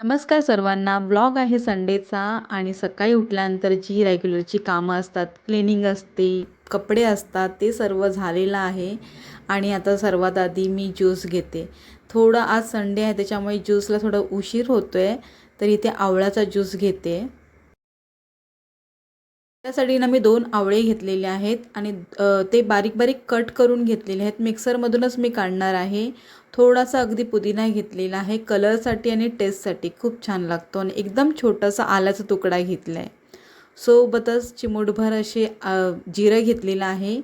नमस्कार सर्वांना. ब्लॉग आहे संडेचा आणि सकाळी उठल्यानंतर जी रेग्युलरची कामं असतात क्लिनिंग असते कपडे असतात ते सर्व झालेलं आहे. आणि आता सर्वात आधी मी ज्यूस घेते. थोडं आज संडे आहे त्याच्यामुळे ज्यूसला थोडं उशीर होतो आहे तर इथे आवळाचा ज्यूस घेते. त्यासाठी ना मी दोन आवळे घेतलेले आहेत आणि ते बारीक बारीक कट करून घेतलेले आहेत. मिक्सरमधूनच मी काढणार आहे. थोडासा अगदी पुदिना घेतलेला आहे. कलरसाठी आणि टेस्टसाठी खूप छान लागतो आणि एकदम छोटासा आल्याचा तुकडा घेतला आहे सोबतच चिमूटभर असे जिरं घेतलेलं आहे.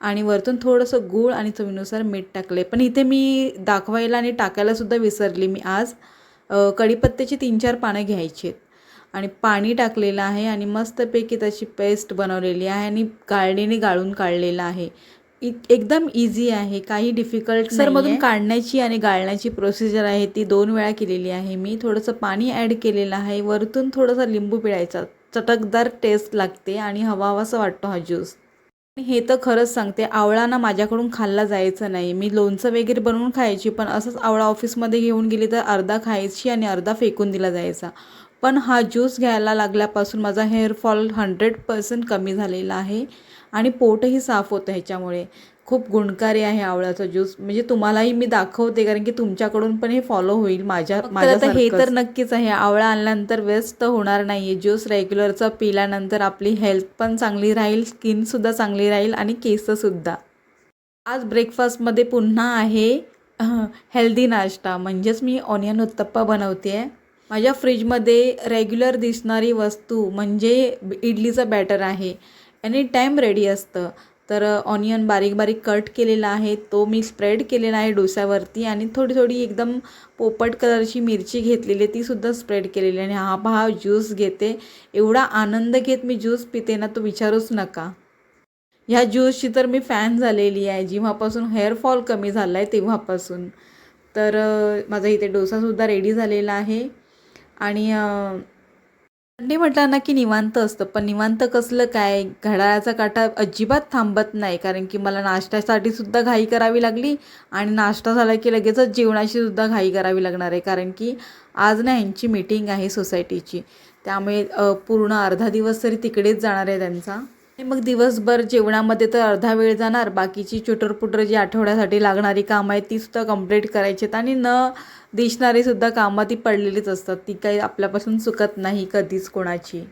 आणि वरतून थोडंसं गूळ आणि चवीनुसार मीठ टाकले पण इथे मी दाखवायला आणि टाकायलासुद्धा विसरली मी आज. कढीपत्त्याची तीन चार पानं घ्यायची आहेत. आणि पाणी टाकलेलं आहे आणि मस्तपैकी त्याची पेस्ट बनवलेली आहे आणि गाळणीने गाळून काढलेलं आहे. इ एकदम इझी आहे काही डिफिकल्ट सरमधून काढण्याची आणि गाळण्याची प्रोसिजर आहे ती दोन वेळा केलेली आहे. मी थोडंसं पाणी ॲड केलेलं आहे. वरतून थोडासा लिंबू पिळायचा. चटकदार टेस्ट लागते आणि हवा हवासा वाटतो हा ज्यूस हे तर खरंच सांगते आवळा ना माझ्याकडून खाल्ला जायचं नाही. मी लोणचं वगैरे बनवून खायची पण असंच आवळा ऑफिसमध्ये घेऊन गेली तर अर्धा खायची आणि अर्धा फेकून दिला जायचा. पण हा ज्यूस घ्यायला लागल्यापासून माझा हेअरफॉल हंड्रेड पर्सेंट कमी झालेला आहे आणि पोटही साफ होतं ह्याच्यामुळे. खूप गुणकारी आहे आवळ्याचा ज्यूस. म्हणजे तुम्हालाही मी दाखवते कारण की तुमच्याकडून पण हे फॉलो होईल माझ्या माझ्या हे तर नक्कीच आहे. आवळा आणल्यानंतर वेस्ट तर होणार नाही आहे ज्यूस रेग्युलरचा पिल्यानंतर आपली हेल्थ पण चांगली राहील स्किनसुद्धा चांगली राहील आणि केससुद्धा आज ब्रेकफास्टमध्ये पुन्हा आहे हेल्दी नाश्ता. म्हणजेच मी ऑनियन उत्तप्पा बनवते आहे माझ्या फ्रीजमध्ये रेग्युलर दिसणारी वस्तू म्हणजे इडलीचं बॅटर आहे. एनी टाईम रेडी असतं. तर ऑनियन बारीक बारीक कट केलेला आहे. तो मी स्प्रेड केलेला आहे डोस्यावरती आणि थोडी थोडी एकदम पोपट कलरची मिरची घेतलेली आहे तीसुद्धा स्प्रेड केलेली आहे. आणि हा पहा ज्यूस घेते. एवढा आनंद घेत मी ज्यूस पिते ना तो विचारूच नका. ह्या ज्यूसची तर मी फॅन झालेली आहे. जेव्हापासून हेअरफॉल कमी झाला आहे तेव्हापासून. तर माझा इथे डोसासुद्धा रेडी झालेला आहे. आणि संडे म्हटलं ना की निवांत असतं पण निवांत कसलं काय? घड्याळाचा काटा अजिबात थांबत नाही कारण की मला नाश्त्यासाठी सुद्धा घाई करावी लागली आणि नाश्ता झाला की लगेचच जेवणाची सुद्धा घाई करावी लागणार आहे कारण की आज ना यांची मीटिंग आहे सोसायटीची. त्यामुळे पूर्ण अर्धा दिवस तरी तिकडेच जाणार आहे त्यांचा. मग दिवसभर जेवणामध्ये तर अर्धा वेळ जाणार. बाकीची चुटरपुटर जी आठवड्यासाठी लागणारी कामं आहेत तीसुद्धा कंप्लीट करायची आहेत. आणि न दिसणारीसुद्धा कामं ती पडलेलीच असतात. ती काही आपल्यापासून चुकत नाही कधीच कोणाची.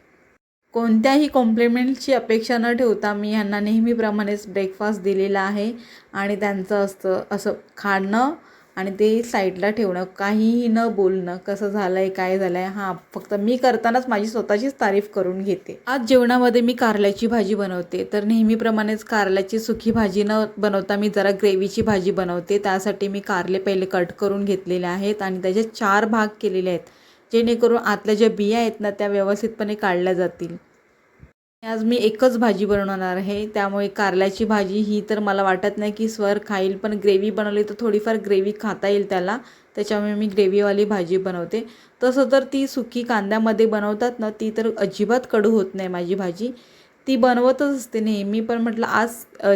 कोणत्याही कॉम्प्लिमेंटची अपेक्षा न ठेवता मी ह्यांना नेहमीप्रमाणेच ब्रेकफास्ट दिलेला आहे. आणि त्यांचं असतं असं खाणं आणि ते साईडला ठेवणं काहीही न बोलणं कसं झालं आहे काय झालं आहे हां फक्त मी करतानाच माझी स्वतःचीच तारीफ करून घेते. आज जेवणामध्ये मी कारल्याची भाजी बनवते तर नेहमीप्रमाणेच कारल्याची सुखी भाजी न बनवता मी जरा ग्रेव्हीची भाजी बनवते. त्यासाठी मी कारले पहिले कट करून घेतलेले आहेत आणि त्याचे चार भाग केलेले आहेत जेणेकरून आतल्या ज्या बिया आहेत ना त्या व्यवस्थितपणे काढल्या जातील. आज मी एकच भाजी बनवणार आहे. त्यामुळे कारल्याची भाजी ही तर मला वाटत नाही की स्वर खाईल पण ग्रेव्ही बनवली तर थोडीफार ग्रेव्ही खाता येईल त्याला. त्याच्यामुळे मी ग्रेव्हीवाली भाजी बनवते. तसं तर ती सुकी कांद्यामध्ये बनवतात ना ती तर अजिबात कडू होत नाही माझी भाजी. ती बनवतच असते नेहमी पण म्हटलं आज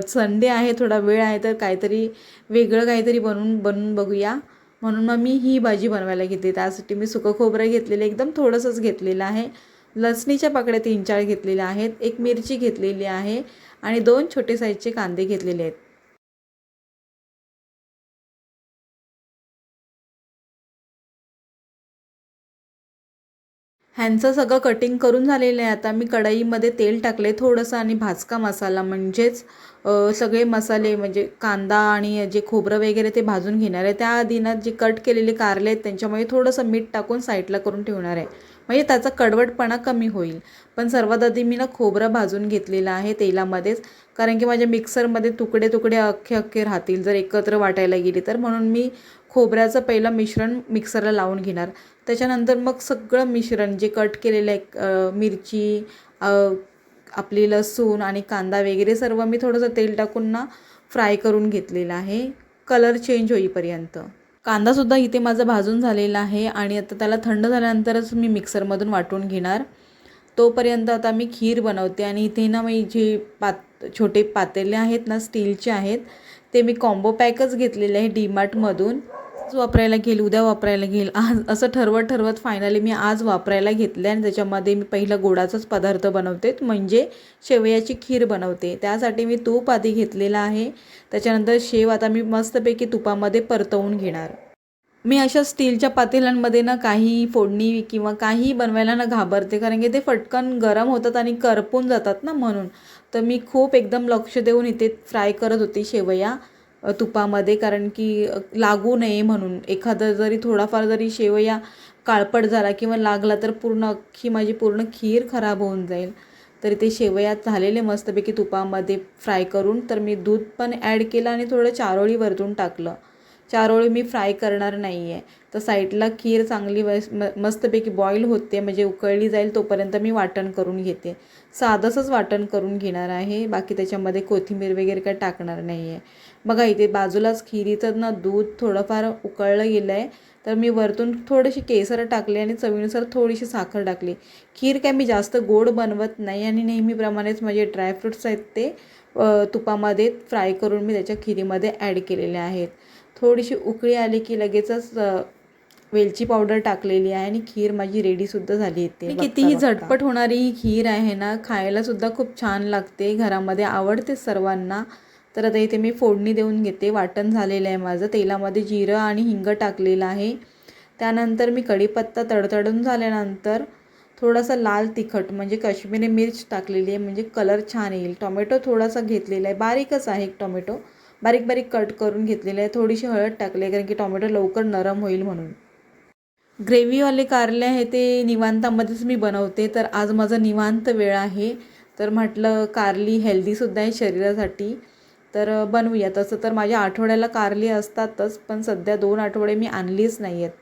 संडे आहे थोडा वेळ आहे तर काहीतरी वेगळं काहीतरी बनवून बनवून बघूया. म्हणून मग मी ही भाजी बनवायला घेते त्यासाठी मी सुकं खोबरं घेतलेलं एकदम थोडंसंच घेतलेलं आहे. लसणीच्या पाकळ्या तीन चार घेतलेल्या आहेत. एक मिरची घेतलेली आहे आणि दोन छोटे साईजचे कांदे घेतलेले आहेत. ह्यांचं सगळं कटिंग करून झालेलं आहे. आता मी कढईमध्ये तेल टाकले थोडंसं आणि भाजका मसाला म्हणजेच सगळे मसाले म्हणजे कांदा आणि जे खोबरं वगैरे ते भाजून घेणार आहे. त्याआधी ना जे कट केलेले कारले आहेत त्यांच्यामध्ये थोडंसं मीठ टाकून साईडला करून ठेवणार आहे. म्हणजे त्याचा कडवटपणा कमी होईल. पण सर्वात आधी मी ना खोबरं भाजून घेतलेलं आहे तेलामध्येच. कारण की माझ्या मिक्सरमध्ये तुकडे तुकडे अख्खे अख्खे राहतील. जर एकत्र वाटायला गेली तर. म्हणून मी खोबऱ्याचं पहिलं मिश्रण मिक्सरला लावून घेणार. त्याच्यानंतर मग सगळं मिश्रण जे कट केलेलं आहे मिरची आपली लसूण आणि कांदा वगैरे सर्व मी थोडंसं तेल टाकून ना फ्राय करून घेतलेलं आहे. कलर चेंज होईपर्यंत. कांदासुद्धा इथे माझा भाजून झालेला आहे आणि आता त्याला थंड झाल्यानंतरच मी मिक्सरमधून वाटून घेणार. तोपर्यंत आता मी खीर बनवते आणि इथे ना मी जे पात छोटे पातेले आहेत ना स्टीलचे आहेत ते मी कॉम्बो पॅकच घेतलेले आहे डीमार्टमधून. आज वापरायला घेईल उद्या वापरायला घेईल. आज असं ठरवत ठरवत फायनली मी आज वापरायला घेतले आणि त्याच्यामध्ये मी पहिला गोडाचाच पदार्थ बनवते. म्हणजे शेवयाची खीर बनवते. त्यासाठी मी तूप आधी घेतलेला आहे. त्याच्यानंतर शेव आता मी मस्तपैकी तुपामध्ये परतवून घेणार. मी अशा स्टीलच्या पातेल्यांमध्ये ना काही फोडणी किंवा काही बनवायला ना घाबरते. कारण की ते फटकन गरम होतात आणि करपून जातात ना म्हणून. तर मी खूप एकदम लक्ष देऊन इथे फ्राय करत होती शेवया. तुपामध्ये कारण की लागू नये म्हणून. एखादं जरी थोडाफार जरी शेवया काळपट झाला किंवा लागला तर पूर्ण अख्खी माझी पूर्ण खीर खराब होऊन जाईल. तर ते शेवया झालेले मस्तपैकी तुपामध्ये फ्राय करून तर मी दूध पण ॲड केलं आणि थोडं चारोळी वरतून टाकलं. चारोळी मी फ्राय करणार नाही आहे तर साईडला खीर चांगली वस म मस्तपैकी बॉईल होते म्हणजे उकळली जाईल तोपर्यंत मी वाटण करून घेते. साधंसंच वाटण करून घेणार आहे. बाकी त्याच्यामध्ये कोथिंबीर वगैरे काय टाकणार नाही आहे बघा इथे बाजूलाच खिरीचं ना दूध थोडंफार उकळलं गेलं आहे तर मी वरतून थोडेसे केसर टाकले आणि चवीनुसार थोडीशी साखर टाकली. खीर काय मी जास्त गोड बनवत नाही आणि नेहमीप्रमाणेच माझे ड्रायफ्रुट्स आहेत ते तुपामध्ये फ्राय करून मी त्याच्या खिरीमध्ये ॲड केलेले आहेत. थोडीशी उकळी आली की लगेचच वेलची पावडर टाकलेली आहे आणि खीर माझी रेडीसुद्धा झाली येते कितीही झटपट होणारी ही खीर आहे ना खायला सुद्धा खूप छान लागते. घरामध्ये आवडते सर्वांना. तर आता इथे मी फोडणी देऊन घेते. वाटण झालेलं आहे माझं. तेलामध्ये जिरं आणि हिंग टाकलेलं आहे. त्यानंतर मी कढीपत्ता तडतडून झाल्यानंतर थोडासा लाल तिखट म्हणजे काश्मीरी मिर्च टाकलेली आहे. म्हणजे कलर छान येईल. टोमॅटो थोडासा घेतलेला आहे. बारीकच आहे एक टोमॅटो. बारीक बारीक कट करून घेतलेलं आहे. थोडीशी हळद टाकली आहे कारण की टोमॅटो लवकर नरम होईल म्हणून. ग्रेव्हीवाले कारले आहे ते निवांतामध्येच मी बनवते. तर आज माझा निवांत वेळ आहे. तर म्हटलं कारली हेल्दीसुद्धा आहे शरीरासाठी. तर बनवूया. तसं तर माझ्या आठवड्याला कारली असतातच पण सध्या दोन आठवडे मी आणलीच नाही आहेत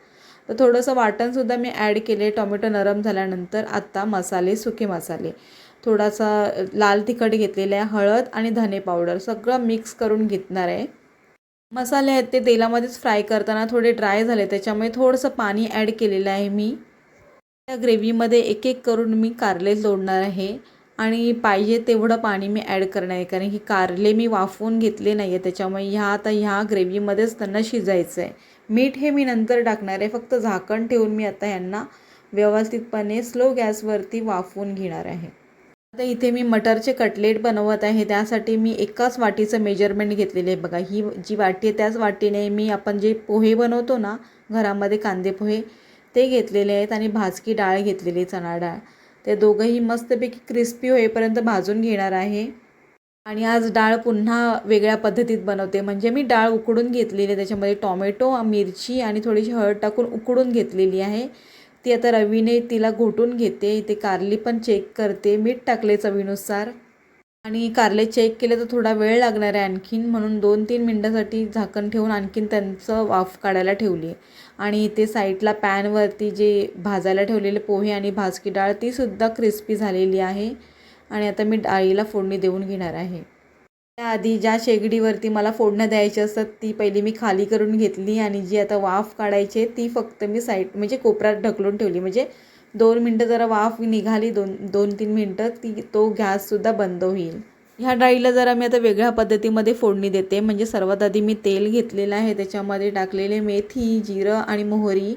तर थोडंसं वाटणसुद्धा मी ॲड केले टोमॅटो नरम झाल्यानंतर आत्ता मसाले सुके मसाले. थोडासा लाल तिखट घेतलेला आहे हळद आणि धने पावडर. सगळं मिक्स करून घेतणार आहे. मसाले आहेत ते तेलामध्येच फ्राय करताना थोडे ड्राय झाले त्याच्यामुळे थोडंसं पाणी ॲड केलेलं आहे मी. त्या ग्रेव्हीमध्ये एक एक करून मी कारले जोडणार आहे. आणि पाहिजे तेवढं पाणी मी ॲड करणार आहे. कारण की कारले मी वाफवून घेतले नाही आहे त्याच्यामुळे ह्या आता ह्या ग्रेव्हीमध्येच त्यांना शिजायचं आहे. मीठ हे मी नंतर टाकणार आहे. फक्त झाकण ठेवून मी आता ह्यांना व्यवस्थितपणे स्लो गॅसवरती वाफवून घेणार आहे. आता इथे मी मटरचे कटलेट बनवत आहे. त्यासाठी मी एकाच वाटीचं मेजरमेंट घेतलेले आहे. बघा ही जी वाटी आहे त्याच वाटीने मी आपण जे पोहे बनवतो ना घरामध्ये कांदे पोहे ते घेतलेले आहेत. आणि भाजकी डाळ घेतलेली आहे चणा डाळ. ते दोघंही मस्तपैकी क्रिस्पी होईपर्यंत भाजून घेणार आहे. आणि आज डाळ पुन्हा वेगळ्या पद्धतीत बनवते. म्हणजे मी डाळ उकडून घेतलेली आहे. त्याच्यामध्ये टॉमॅटो मिरची आणि थोडीशी हळद टाकून उकडून घेतलेली आहे. ती आता रवीने तिला घोटून घेते. इथे कारली पण चेक करते. मीठ टाकले चवीनुसार. आणि कारले चेक केले तर थोडा वेळ लागणार आहे आणखीन. म्हणून दोन तीन मिनटासाठी झाकण ठेवून आणखीन त्यांचं वाफ काढायला ठेवली आहे. आणि इथे साईडला पॅनवरती जे भाजायला ठेवलेले पोहे आणि भाजकी डाळ तीसुद्धा क्रिस्पी झालेली आहे. आणि आता मी डाळीला फोडणी देऊन घेणार आहे. त्याआधी ज्या शेगडीवरती मला फोडण्या द्यायची असतात ती पहिली मी खाली करून घेतली आणि जी आता वाफ काढायची आहे ती फक्त मी साईड म्हणजे कोपऱ्यात ढकलून ठेवली. म्हणजे दोन मिनटं जरा वाफ निघाली दोन दोन तीन मिनटं ती तो गॅससुद्धा बंद होईल. ह्या डाळीला जरा मी आता वेगळ्या पद्धतीमध्ये फोडणी देते. म्हणजे सर्वात आधी मी तेल घेतलेलं आहे त्याच्यामध्ये टाकलेले मेथी जिरं आणि मोहरी.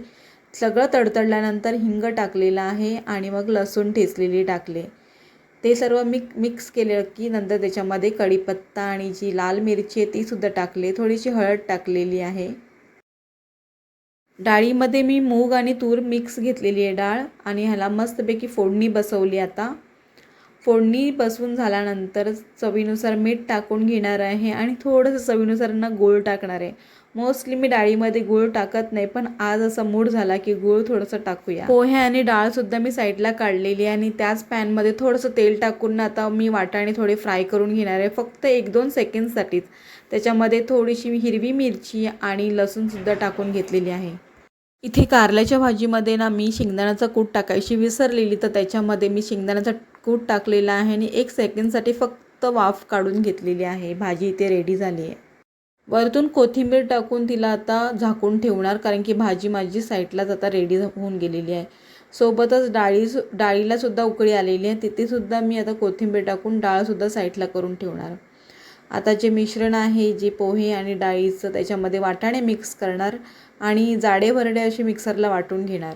सगळं तडतडल्यानंतर हिंग टाकलेलं आहे आणि मग लसूण ठेचलेली टाकले. ते सर्व मिक मिक्स केलं की नंतर त्याच्यामध्ये कढीपत्ता आणि जी लाल मिरची आहे तीसुद्धा टाकले. थोडीशी हळद टाकलेली आहे. डाळीमध्ये मी मूग आणि तूर मिक्स घेतलेली आहे डाळ आणि ह्याला मस्तपैकी फोडणी बसवली आता. फोडणी बसवून झाल्यानंतर चवीनुसार मीठ टाकून घेणार आहे आणि थोडंसं चवीनुसार ना गूळ टाकणार आहे. मोस्टली मी डाळीमध्ये गूळ टाकत नाही पण आज असा मूड झाला की गूळ थोडंसं टाकूया. पोहे आणि डाळसुद्धा मी साईडला काढलेली आहे आणि त्याच पॅनमध्ये थोडंसं तेल टाकून ना आता मी वाटाणे थोडे फ्राय करून घेणार आहे फक्त एक दोन सेकंडसाठीच. त्याच्यामध्ये थोडीशी हिरवी मिरची आणि लसूणसुद्धा टाकून घेतलेली आहे. इथे कारल्याच्या भाजीमध्ये ना मी शेंगदाण्याचा कूट टाकायची विसरलेली तर त्याच्यामध्ये मी शेंगदाण्याचा कूट टाकलेला आहे आणि एक सेकंडसाठी फक्त वाफ काढून घेतलेली आहे. भाजी इथे रेडी झाली आहे. वरतून कोथिंबीर टाकून तिला आता झाकून ठेवणार कारण की भाजी माझी साईडलाच आता रेडी होऊन गेलेली आहे. सोबतच डाळी डाळीलासुद्धा उकळी आलेली आहे. तिथेसुद्धा मी आता कोथिंबीर टाकून डाळसुद्धा साईडला करून ठेवणार. आता जे मिश्रण आहे जे पोहे आणि डाळीचं त्याच्यामध्ये वाटाणे मिक्स करणार आणि जाडे भरडे असे मिक्सरला वाटून घेणार.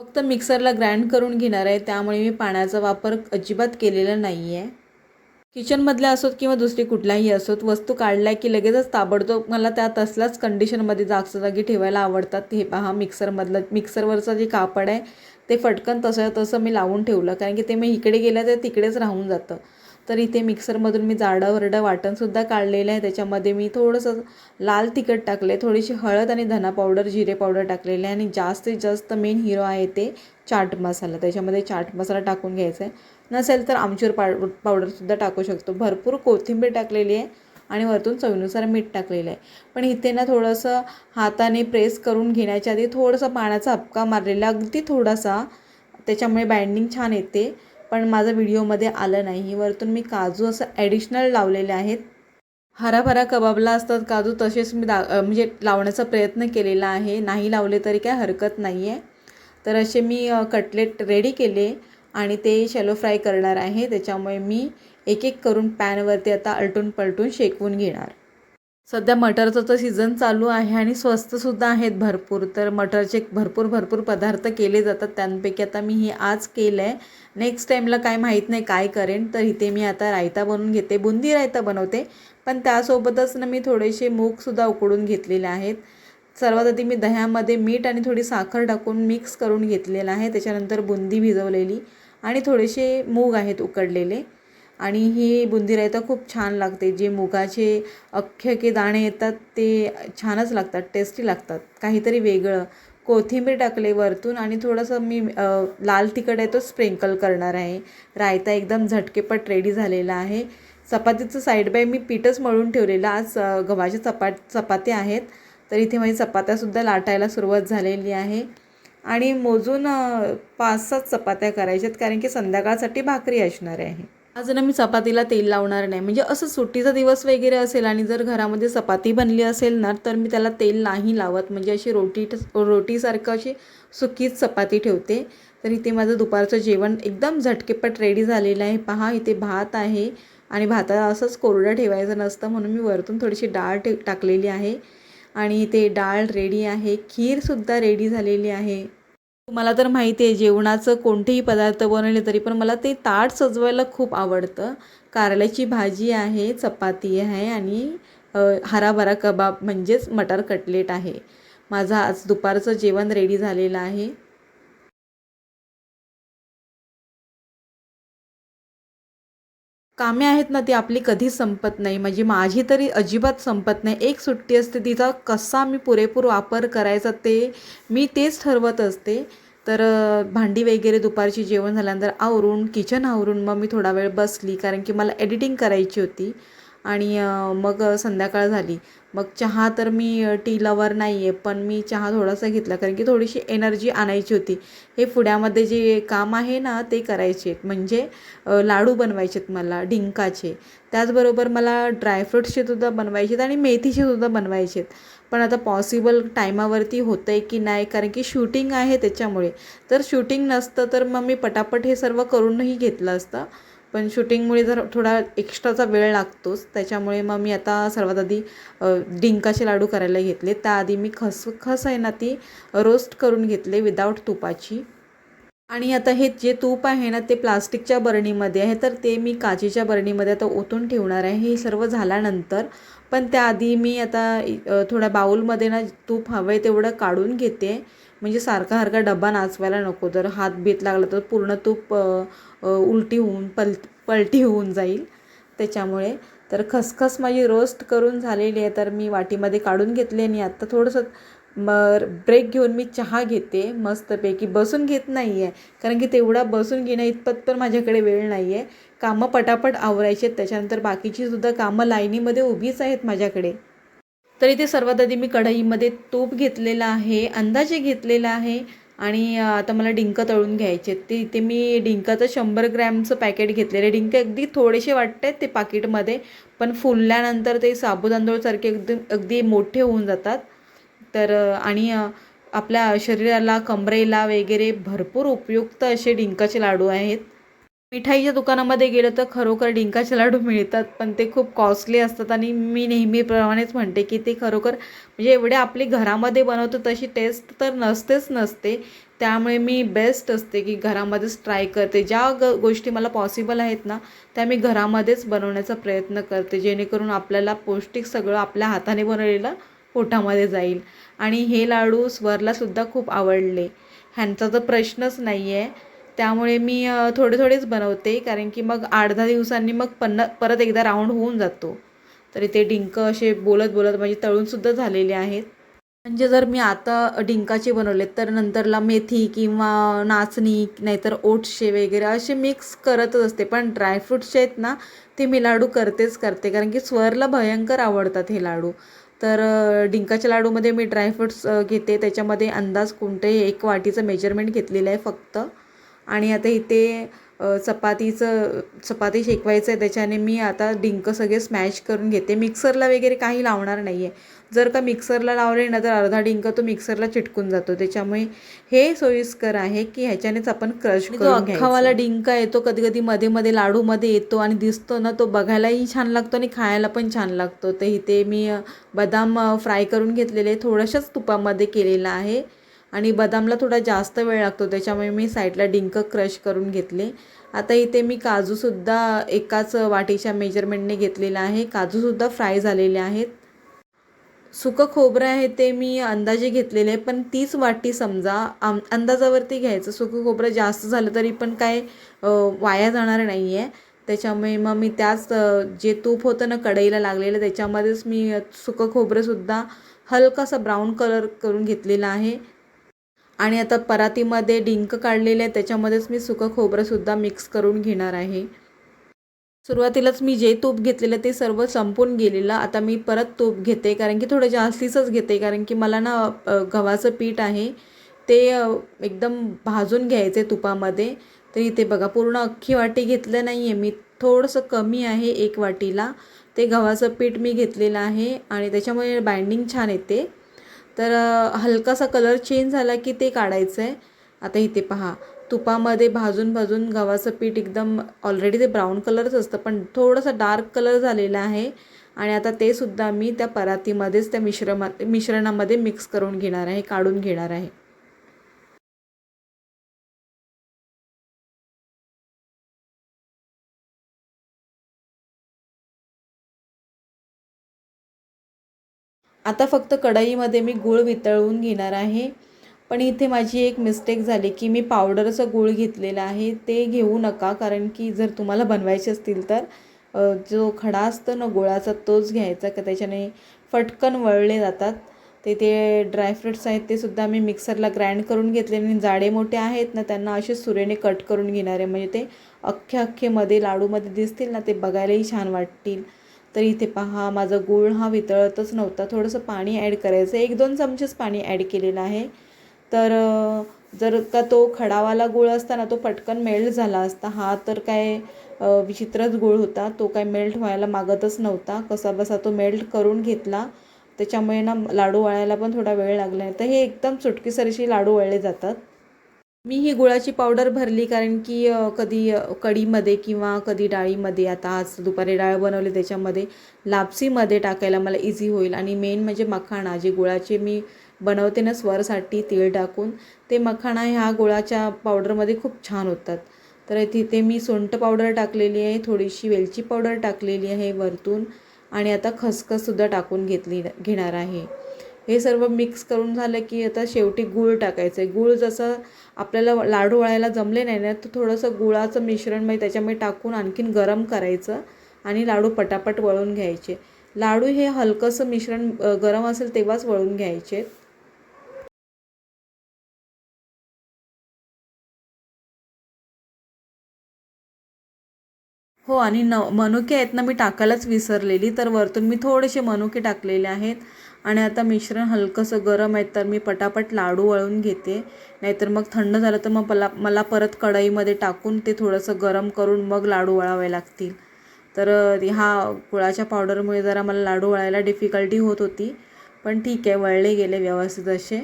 फक्त मिक्सरला ग्राइंड करून घेणार आहे त्यामुळे मी पाण्याचा वापर अजिबात केलेला नाही आहे किचनमधल्या असोत किंवा दुसरी कुठल्याही असोत वस्तू काढल्या की लगेचच ताबडतोब मला त्या तसल्याच कंडिशनमध्ये जागच्या जागी ठेवायला आवडतात. हे पहा मिक्सरमधलं मिक्सरवरचं जे कापड आहे ते फटकन तसं तसं मी लावून ठेवलं कारण की ते मी इकडे गेलं तर तिकडेच राहून जातं. तर इथे मिक्सरमधून मी जाडं वरडं वाटणसुद्धा काढलेलं आहे. त्याच्यामध्ये मी थोडंसं लाल तिखट टाकले थोडीशी हळद आणि धना पावडर जिरे पावडर टाकलेले आहे आणि जास्तीत जास्त मेन हिरो आहे ते चाट मसाला. त्याच्यामध्ये चाट मसाला टाकून घ्यायचा आहे नसेल तर आमचूर पाव पावडरसुद्धा टाकू शकतो. भरपूर कोथिंबीर टाकलेली आहे आणि वरतून चवीनुसार मीठ टाकलेलं आहे. पण इथे ना थोडंसं हाताने प्रेस करून घेण्याच्या आधी थोडंसं पाण्याचा हपका मारलेला अगदी थोडासा. त्याच्यामुळे बाइंडिंग छान येते. पण माझं व्हिडिओमध्ये आलं नाही. वरतून मी काजू असं ॲडिशनल लावलेले आहेत. हराभरा कबाबला असतात काजू तसेच मी दा म्हणजे लावण्याचा प्रयत्न केलेला आहे. नाही लावले तरी काय हरकत नाही आहे तर असे मी कटलेट रेडी केले आणि ते शॅलो फ्राय करणार आहे. त्याच्यामुळे मी एक एक करून पॅनवरती आता अलटून पलटून शेकवून घेणार. सध्या मटरचं तर सीझन चालू आहे आणि स्वस्तसुद्धा आहेत भरपूर. तर मटरचे भरपूर भरपूर पदार्थ केले जातात. त्यांपैकी आता मी हे आज केलं आहे नेक्स्ट टाईमला काय माहीत नाही काय करेन तर इथे मी आता रायता बनवून घेते. बुंदी रायता बनवते. पण त्यासोबतच ना मी थोडेसे मूगसुद्धा उकडून घेतलेले आहेत. सर्वात आधी मी दह्यामध्ये मीठ आणि थोडी साखर टाकून मिक्स करून घेतलेलं आहे. त्याच्यानंतर बुंदी भिजवलेली आणि थोडेसे मूग आहेत उकडलेले. आणि ही बुंदी रायता खूप छान लागते. जे मुगाचे अख्खे के दाणे येतात ते छानच लागतात टेस्टी लागतात. काहीतरी वेगळं. कोथिंबीर टाकले वरतून आणि थोडंसं मी लाल तिखट आहे तो स्प्रिंकल करणार आहे. रायता एकदम झटकेपट रेडी झालेला आहे. चपातीचं साईड बाय मी पीठच मळून ठेवलेलं. आज गव्हाच्या चपात चपात्या आहेत. तर इथे माझी चपात्यासुद्धा लाटायला सुरुवात झालेली आहे. आणि मोजून पाच सात चपात्या करायच्यात कारण की संध्याकाळसाठी भाकरी असणार आहे. आज ना मी चपातीला तेल लावणार नाही. म्हणजे असं सुट्टीचा दिवस वगैरे असेल आणि जर घरामध्ये चपाती बनली असेल ना तर मी त्याला तेल नाही लावत. म्हणजे अशी रोटी रोटीसारखं अशी सुकीच चपाती ठेवते. तर इथे माझं दुपारचं जेवण एकदम झटकेपट रेडी झालेलं आहे. पहा इथे भात आहे आणि भाताला असंच कोरडं ठेवायचं नसतं म्हणून मी वरतून थोडीशी डाळ टाकलेली आहे. आणि ते डाळ रेडी आहे. खीरसुद्धा रेडी झालेली आहे. तुम्हाला तर माहिती आहे जेवणाचं कोणतेही पदार्थ बनवले तरी पण मला ते ताट सजवायला खूप आवडतं. कारल्याची भाजी आहे चपाती आहे आणि हराभरा कबाब म्हणजेच मटर कटलेट आहे. माझं आज दुपारचं जेवण रेडी झालेलं आहे. कामे आहेत ना ती आपली कधीच संपत नाही. म्हणजे माझी तरी अजिबात संपत नाही. एक सुट्टी असते तिचा कसा मी पुरेपूर वापर करायचा ते मी तेच ठरवत असते. तर भांडी वगैरे दुपारची जेवण झाल्यानंतर आवरून किचन आवरून मग मी थोडा वेळ बसली. कारण की मला एडिटिंग करायची होती. आणि मग संध्याकाळ झाली. मग चहा तर मी टी लवर नाही आहे पण मी चहा थोडासा घेतला कारण की थोडीशी एनर्जी आणायची होती. हे पुण्यामध्ये जे काम आहे ना ते करायचे. आहेत म्हणजे लाडू बनवायचे आहेत मला डिंकाचे. त्याचबरोबर मला ड्रायफ्रूटचे सुद्धा बनवायचे आहेत आणि मेथीचे सुद्धा बनवायचे आहेत पण आता पॉसिबल टायमावरती होतं आहे की नाही कारण की शूटिंग आहे त्याच्यामुळे. तर शूटिंग नसतं तर मग मी पटापट हे सर्व करूनही घेतलं असतं. पण शूटिंगमुळे जर थोडा एक्स्ट्राचा वेळ लागतोच त्याच्यामुळे मग मी आता सर्वात आधी डिंकाचे लाडू करायला घेतले. त्याआधी मी खसखस आहे ना ती रोस्ट करून घेतले विदाऊट तुपाची. आणि आता हे जे तूप आहे ना ते प्लास्टिकच्या बरणीमध्ये आहे तर ते मी काचेच्या बरणीमध्ये आता ओतून ठेवणार आहे. हे सर्व झाल्यानंतर पण त्याआधी मी आता थोड्या बाऊलमध्ये ना तूप हवं आहे तेवढं काढून घेते. म्हणजे सारखा सारखा डबा नाचवायला नको. जर हात भीत लागला तर पूर्ण तूप उलटी होऊन पल पलटी होऊन जाईल. त्याच्यामुळे तर खसखस माझी रोस्ट करून झालेली आहे. तर मी वाटीमध्ये काढून घेतली आणि आत्ता थोडंसं मग ब्रेक घेऊन मी चहा घेते. मस्तपैकी. बसून घेत नाही आहे कारण की तेवढा बसून घेणं इतपत पण माझ्याकडे वेळ नाही आहे कामं पटापट आवरायचे आहेत त्याच्यानंतर बाकीची सुद्धा कामं लाईनीमध्ये उभीच आहेत माझ्याकडे. तर इथे सर्वात आधी मी कढईमध्ये तूप घेतलेलं आहे अंदाजे घेतलेला आहे आणि आता मला डिंक तळून घ्यायचे ते इथे मी डिंकाचं शंभर ग्रॅमचं पॅकेट घेतलेलं डिंक अगदी थोडेसे वाटत आहेत ते पाकिटमध्ये पण फुलल्यानंतर ते साबुदांदूळसारखे एकदम अगदी मोठे होऊन जातात. तर आणि आपल्या शरीराला कमरेला वगैरे भरपूर उपयुक्त असे डिंकाचे लाडू आहेत. मिठाईच्या दुकानामध्ये गेलं तर खरोखर डिंकाचे लाडू मिळतात पण ते खूप कॉस्टली असतात आणि मी नेहमीप्रमाणेच म्हणते की ते खरोखर म्हणजे एवढे आपली घरामध्ये बनवतो तशी टेस्ट तर नसतेच नसते. त्यामुळे मी बेस्ट असते की घरामध्येच ट्राय करते. ज्या ग गोष्टी मला पॉसिबल आहेत ना त्या मी घरामध्येच बनवण्याचा प्रयत्न करते जेणेकरून आपल्याला पौष्टिक सगळं आपल्या हाताने बनवलेलं पोटामध्ये जाईल. आणि हे लाडू स्वरलासुद्धा खूप आवडले. ह्यांचा तर प्रश्नच नाही आहे त्यामुळे मी थोडे थोडेच बनवते कारण की मग आठ दहा दिवसांनी मग पन्ना परत एकदा राऊंड होऊन जातो. तरी ते डिंक असे बोलत बोलत म्हणजे तळूनसुद्धा झालेले आहेत. म्हणजे जर मी आता डिंकाचे बनवले तर नंतरला मेथी किंवा नाचणी नाहीतर ओट्सचे वगैरे असे मिक्स करतच असते. पण ड्रायफ्रूट्सचे आहेत ना ते मी लाडू करतेच करते कारण की स्वरला भयंकर आवडतात हे लाडू. तर डिंकाच्या लाडूमध्ये मी ड्रायफ्रूट्स घेते. त्याच्यामध्ये अंदाज कोणते एक वाटीचं मेजरमेंट घेतलेलं आहे फक्त. आणि आता इथे चपातीचं चपाती शेकवायचं आहे त्याच्याने मी आता डिंक सगळे स्मॅश करून घेते. मिक्सरला वगैरे काही लावणार नाही आहे जर का मिक्सरला लावले ना तर अर्धा डिंक तो मिक्सरला चिटकून जातो. त्याच्यामुळे हे सोयीस्कर आहे की ह्याच्यानेच आपण क्रश करून अख्खावाला डिंक येतो कधी कधी मध्ये मध्ये लाडूमध्ये येतो आणि दिसतो ना तो बघायलाही छान लागतो आणि खायला पण छान लागतो. तर इथे मी बदाम फ्राय करून घेतलेले थोड्याशाच तुपामध्ये केलेला आहे. आणि बदामला थोडा जास्त वेळ लागतो त्याच्यामुळे मी साईडला डिंक क्रश करून घेतले. आता इथे मी काजूसुद्धा एकाच वाटीच्या मेजरमेंटने घेतलेला आहे. काजूसुद्धा फ्राय झालेले आहेत. सुकं खोबरं आहे ते मी अंदाजे घेतलेले आहे पण तीच वाटी समजा आम अंदाजावरती घ्यायचं. सुकं खोबरं जास्त झालं तरी पण काय वाया जाणार नाही आहे त्याच्यामुळे मग मी त्याच जे तूप होतं ना कढईला लागलेलं त्याच्यामध्येच मी सुकं खोबरंसुद्धा हलकासा ब्राऊन कलर करून घेतलेला आहे. आणि आता परातीमध्ये डिंक काढलेले आहे त्याच्यामध्येच मी सुकं खोबरंसुद्धा मिक्स करून घेणार आहे. सुरुवातीलाच मी जे तूप घेतलेलं ते सर्व संपून गेलेलं आता मी परत तूप घेते कारण की थोडं जास्तीचंच घेते कारण की मला ना गव्हाचं पीठ आहे ते एकदम भाजून घ्यायचे तुपामध्ये. तर इथे बघा पूर्ण अख्खी वाटी घेतलं नाही आहे मी थोडंसं कमी आहे एक वाटीला. ते गव्हाचं पीठ मी घेतलेलं आहे आणि त्याच्यामुळे बाइंडिंग छान येते. तर हलकासा कलर चेंज झाला की ते काढायचं आहे आता इथे पहा तुपामध्ये भाजून भाजून गव्हाचं पीठ एकदम ऑलरेडी ते ब्राऊन कलरच असतं पण थोडंसं डार्क कलर झालेला आहे. आणि आता ते सुद्धा मी त्या परातीमध्येच त्या मिश्रमा मिश्रणामध्ये मिक्स करून घेणार आहे काढून घेणार आहे. आता फक्त कढईमध्ये मी गूळ वितळवून घेणार आहे. पण इथे माझी एक मिस्टेक झाली की मी पावडरचं गूळ घेतलेलं आहे. ते घेऊ नका कारण की जर तुम्हाला बनवायचे असतील तर जो खडा असतो ना गुळाचा तोच घ्यायचा का त्याच्याने फटकन वळले जातात. ते ते ड्रायफ्रुट्स आहेत ते सुद्धा मी मिक्सरला ग्राइंड करून घेतले आणि जाडे मोठे आहेत ना त्यांना असे सुरेने कट करून घेणारे म्हणजे ते अख्खे अख्खे मध्ये लाडूमध्ये दिसतील ना ते बघायलाही छान वाटतील. तर इथे पहा माझा गूळ हा वितळतच नव्हता. थोडंसं पाणी ॲड करायचं एक दोन चमचेच पाणी ॲड केलेलं आहे. तर जर का तो खडावाला गूळ असता ना तो पटकन मेल्ट झाला असता हा तर काय विचित्रच गूळ होता. तो काय मेल्ट व्हायला मागतच नव्हता. कसा बसा तो मेल्ट करून घेतला. त्याच्यामुळे ना लाडू वळायला पण थोडा वेळ लागला. आहे तर हे एकदम चुटकीसरशी लाडू वळले जातात. मी ही गुळाची पावडर भरली कारण की कधी कढीमध्ये किंवा कधी डाळीमध्ये आता आज दुपारी डाळ बनवली त्याच्यामध्ये लापसीमध्ये टाकायला मला इझी होईल. आणि मेन म्हणजे मखाणा जे गुळाचे मी बनवते ना स्वरसाठी तीळ टाकून ते मखाणा ह्या गुळाच्या पावडरमध्ये खूप छान होतात. तर तिथे मी सोंट पावडर टाकलेली आहे थोडीशी वेलची पावडर टाकलेली आहे वरतून आणि आता खसखससुद्धा टाकून घेतली घेणार आहे. हे सर्व मिक्स करून झालं की आता शेवटी गूळ टाकायचं आहे. गूळ जसं आपल्याला लाडू वळायला जमले नाही ना तर थोडंसं गुळाचं मिश्रण म्हणजे त्याच्यामध्ये टाकून आणखीन गरम करायचं आणि लाडू पटापट वळून घ्यायचे. लाडू हे हलकंसं मिश्रण गरम असेल तेव्हाच वळून घ्यायचे. हो आणि न मनुके आहेत ना मी टाकायलाच विसरलेली. तर वरतून मी थोडेसे मनुके टाकलेले आहेत. आणि आता मिश्रण हलकंसं गरम आहे तर मी पटापट लाडू वळून घेते. नाहीतर मग थंड झालं तर मग मला मला परत कढईमध्ये टाकून ते थोडंसं गरम करून मग लाडू वळावे लागतील. तर ह्या गुळाच्या पावडरमुळे जरा मला लाडू वळायला डिफिकल्टी होत होती. पण ठीक आहे वळले गेले व्यवस्थित असे.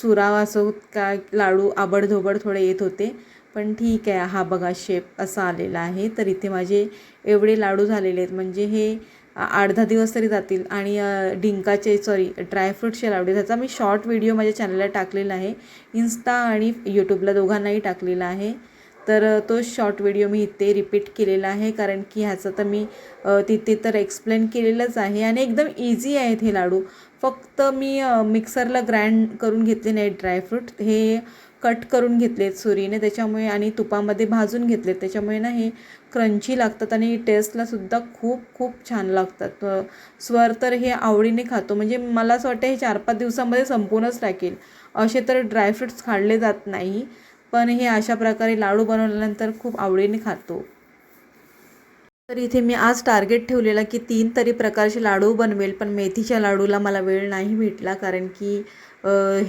चुरावा असो काय लाडू आबडधोबड थोडे येत होते. पण ठीक आहे हा बघा शेप असा आलेला आहे. तर इथे माझे एवढे लाडू झालेले आहेत. म्हणजे हे आठ दहा दिवस तरी जातील. आणि डिंकाचे सॉरी ड्रायफ्रूटचे लाडू. त्याचा मी शॉर्ट व्हिडिओ माझ्या चॅनलला टाकलेला आहे. इन्स्टा आणि यूट्यूबला दोघांनाही टाकलेला आहे. तर तो शॉर्ट व्हिडिओ मी इथे रिपीट केलेला आहे. कारण की ह्याचं तर मी तिथे तर एक्सप्लेन केलेलंच आहे. आणि एकदम इझी आहेत हे लाडू. फक्त मी मिक्सरला ग्राइंड करून घेतले नाही ड्रायफ्रूट हे कट करून घेतलेत सुरीने त्याच्यामुळे आणि तुपामध्ये भाजून घेतलेत. त्याच्यामुळे ना हे क्रंची लागतात आणि टेस्टला सुद्धा खूप खूप छान लागतात. स्वर तर हे आवडीने खातो. म्हणजे मला असं वाटतं हे चार पाच दिवसामध्ये संपूनच टाकेल. असे तर ड्रायफ्रुट्स खाल्ले जात नाही. पण हे अशा प्रकारे लाडू बनवल्यानंतर खूप आवडीने खातो. तर इथे मी आज टार्गेट ठेवलेला की तीन तरी प्रकारचे लाडू बनवेल पण मेथीच्या लाडूला मला वेळ नाही भेटला. कारण की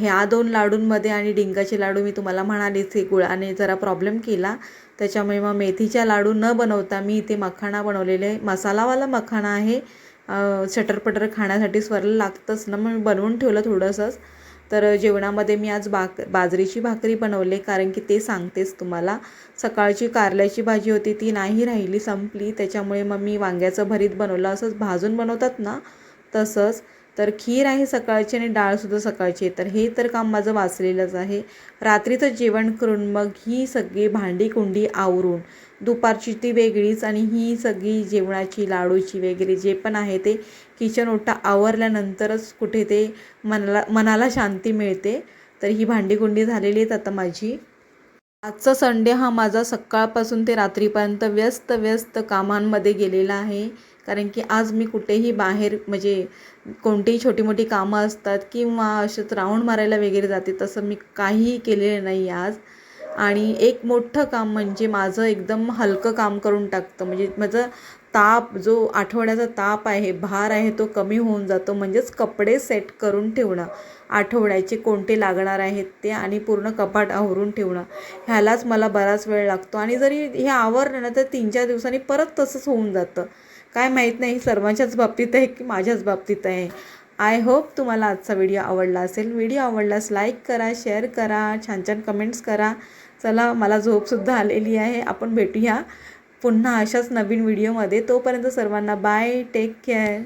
ह्या दोन लाडूंमध्ये आणि डिंगाचे लाडू मी तुम्हाला म्हणालेच की गुळाने जरा प्रॉब्लेम केला. त्याच्यामुळे मग मेथीच्या लाडू न बनवता मी इथे मखाणा बनवलेले मसालावाला मखाणा आहे. चटरपटर खाण्यासाठी स्वरला लागतंच ना मग मी बनवून ठेवलं थोडंसंच. तर जेवणामध्ये मी आज बाक बाजरीची भाकरी बनवले कारण की ते सांगतेच तुम्हाला. सकाळची कारल्याची भाजी होती ती नाही राहिली संपली. त्याच्यामुळे मग मी वांग्याचं भरीत बनवलं. असंच भाजून बनवतात ना तसंच. तर खीर आहे सकाळची आणि डाळसुद्धा सकाळची आहे. तर हे तर काम माझं वाचलेलंच आहे. रात्रीचं जेवण करून मग ही सगळी भांडी कुंडी आवरून दुपारची ती वेगळीच आणि ही सगळी जेवणाची लाडूची वगैरे जे पण आहे ते किचन ओटा आवरल्यानंतरच कुठे ते मनाला मनाला शांती मिळते. तर ही भांडीकुंडी झालेली आहेत आता माझी. आजचा संडे हा माझा सकाळपासून ते रात्रीपर्यंत व्यस्त व्यस्त कामांमध्ये गेलेला आहे. कारण की आज मी कुठेही बाहेर म्हणजे कोणतीही छोटी मोठी कामं असतात किंवा असेच राऊंड मारायला वगैरे जाते तसं मी काहीही केलेलं नाही आज. आणि एक मोठं काम म्हणजे माझं एकदम हलकं काम करून टाकतं. म्हणजे माझं ताप जो आठवड्याचा ताप आहे भार आहे तो कमी होऊन जातो. म्हणजेच कपडे सेट करून ठेवणं. आठवड्याचे कोणते लागणार आहेत ते आणि पूर्ण कपाट आवरून ठेवणं. ह्यालाच मला बराच वेळ लागतो. आणि जरी हे आवरलं ना तर तीन चार दिवसांनी परत तसंच होऊन जातं. काय माहीत नाही सर्वांच्याच बाबतीत आहे की माझ्याच बाबतीत आहे. आय होप तुम्हाला आजचा व्हिडिओ आवडला असेल. व्हिडिओ आवडल्यास लाईक करा शेअर करा छान छान कमेंट्स करा. चला मला झोपसुद्धा आलेली आहे. आपण भेटूया. पुन्हा अशाच नवीन व्हिडिओमध्ये तोपर्यंत सर्वांना बाय टेक केअर